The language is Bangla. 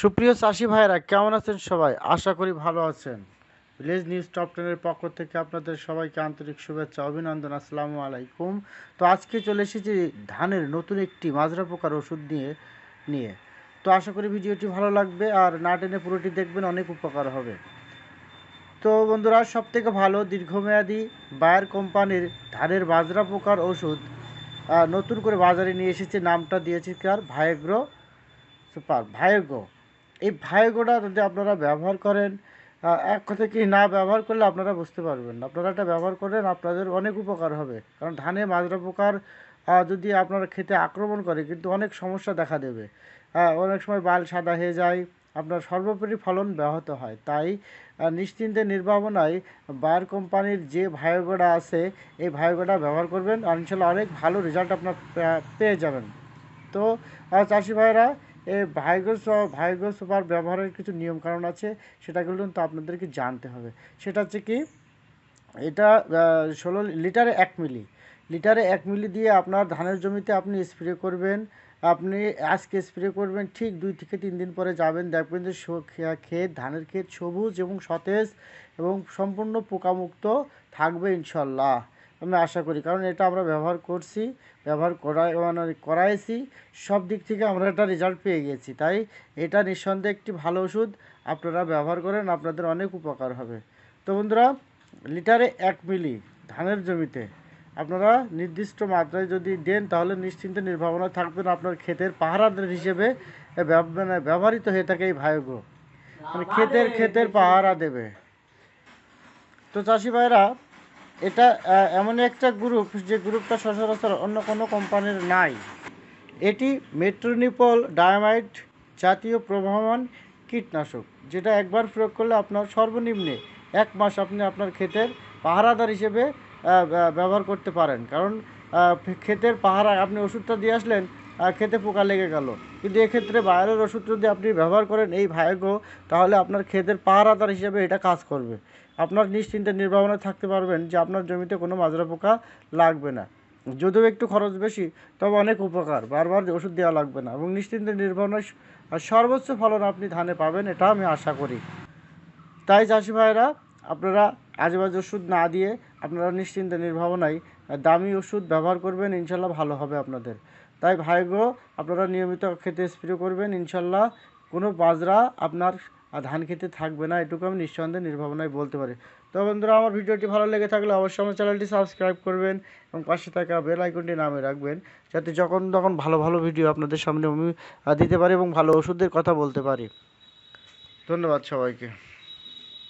সুপ্রিয় চাষি ভাইরা কেমন আছেন সবাই? আশা করি ভালো আছেন। ভিলেজ নিউজ টপ টেনের পক্ষ থেকে আপনাদের সবাইকে আন্তরিক শুভেচ্ছা, অভিনন্দন। আসসালামু আলাইকুম। তো আজকে চলে এসেছি ধানের নতুন একটি মাজরা পোকার ওষুধ নিয়ে নিয়ে। তো আশা করি ভিডিওটি ভালো লাগবে আর না টেনে পুরোটি দেখবেন, অনেক উপকার হবে। তো বন্ধুরা সব থেকে ভালো দীর্ঘমেয়াদী বায়ার কোম্পানির ধানের বাজরা পোকার ওষুধ নতুন করে বাজারে নিয়ে এসেছে, নামটা দিয়েছে কার? ভাইগ্রো সুপার ভায়োগো এই ভায়োগোটা যদি আপনারা ব্যবহার করেন এক কথা কি না ব্যবহার করলে আপনারা বুঝতে পারবেন আপনারা এটা ব্যবহার করেন, আপনাদের অনেক উপকার হবে। কারণ ধানে মাজরা পোকার যদি আপনারা খেতে আক্রমণ করে, কিন্তু অনেক সমস্যা দেখা দেবে। অনেক সময় বাল সাদা হয়ে যায়, আপনার সর্বোপরি ফলন ব্যাহত হয়। তাই নিশ্চিন্তে নির্ভাবনায় বায়ার কোম্পানির যে ভায়োগোটা আছে, এই ভায়োগোটা ব্যবহার করবেন। আর অনেক ভালো রেজাল্ট আপনার পেয়ে যাবেন। তো চাষি ভাইরা এই ভাইগো ভাইগো সুপার ব্যবহারের কিছু নিয়ম কারণ আছে, সেটাগুলো কিন্তু আপনাদেরকে জানতে হবে। সেটা হচ্ছে কি, এটা ষোলো লিটারে এক মিলি। লিটারে এক মিলি দিয়ে আপনার ধানের জমিতে আপনি স্প্রে করবেন, আপনি আজকে স্প্রে করবেন, ঠিক দুই থেকে তিন দিন পরে যাবেন, দেখবেন যে ক্ষেত, ধানের ক্ষেত সবুজ এবং সতেজ এবং সম্পূর্ণ পোকামুক্ত থাকবে ইনশাল্লাহ। আমি আশা করি। কারণ এটা আমরা ব্যবহার করছি ব্যবহার করাই মানে করাইছি সব দিক থেকে আমরা এটা রেজাল্ট পেয়ে গেছি। তাই এটা নিঃসন্দেহে একটি ভালো ওষুধ। আপনারা ব্যবহার করেন আপনাদের অনেক উপকার হবে। তো বন্ধুরা লিটারে এক মিলি ধানের জমিতে আপনারা নির্দিষ্ট মাত্রায় যদি দেন তাহলে নিশ্চিন্তে নির্ভাবনা থাকবেন আপনার ক্ষেতের পাহারাদার হিসেবে। মানে ব্যবহৃত হয়ে থাকে এই ভাইগো মানে ক্ষেতের ক্ষেতের পাহারা দেবে। তো চাষি ভাইরা এটা এমন একটা গ্রুপ যে গ্রুপটা সচরাচর অন্য কোনো কোম্পানির নাই। এটি মেট্রোনিপল ডায়ামাইট জাতীয় প্রবাহমান কীটনাশক, যেটা একবার প্রয়োগ করলে আপনার সর্বনিম্নে এক মাস আপনি আপনার ক্ষেতের পাহারাদার হিসেবে ব্যবহার করতে পারেন। কারণ ক্ষেতের পাহারা, আপনি ওষুধটা দিয়ে আসলেন খেতে পোকা লেগে গেল। কিন্তু এক্ষেত্রে বাইরের ওষুধ যদি আপনি ব্যবহার করেন এই ভাইগো তাহলে আপনার ক্ষেতের পাহারাদার হিসেবে এটা কাজ করবে। আপনার নিশ্চিন্তে নির্ভাবনা থাকতে পারবেন যে আপনার জমিতে কোনো মাজরা পোকা লাগবে না। যদিও একটু খরচ বেশি, তবে অনেক উপকার। বারবার ওষুধ দেওয়া লাগবে না। এবং নিশ্চিন্তে নির্ভাবনায় সর্বোচ্চ ফলন আপনি ধানে পাবেন, এটা আমি আশা করি। তাই চাষি ভাইরা, আপনারা আজেবাজে ওষুধ না দিয়ে আপনারা নিশ্চিন্তে, নির্ভাবনায় দামি ওষুধ ব্যবহার করবেন, ইনশাল্লাহ ভালো হবে আপনাদের। তাই ভাইগো, আপনারা নিয়মিত খেতে স্প্রে করবেন, ইনশাল্লাহ কোনো বাজরা আপনার ধান খেতে থাকবে না, এটুকু আমি নিঃসন্দেহে, নির্ভাবনায় বলতে পারি। তো বন্ধুরা, আমার ভিডিওটি ভালো লেগে থাকলে অবশ্যই আমার চ্যানেলটি সাবস্ক্রাইব করবেন এবং পাশে থাকা বেল আইকনটি নামে রাখবেন, যাতে যখন তখন ভালো ভালো ভিডিও আপনাদের সামনে আমি দিতে পারি এবং ভালো ওষুধের কথা বলতে পারি। ধন্যবাদ সবাইকে।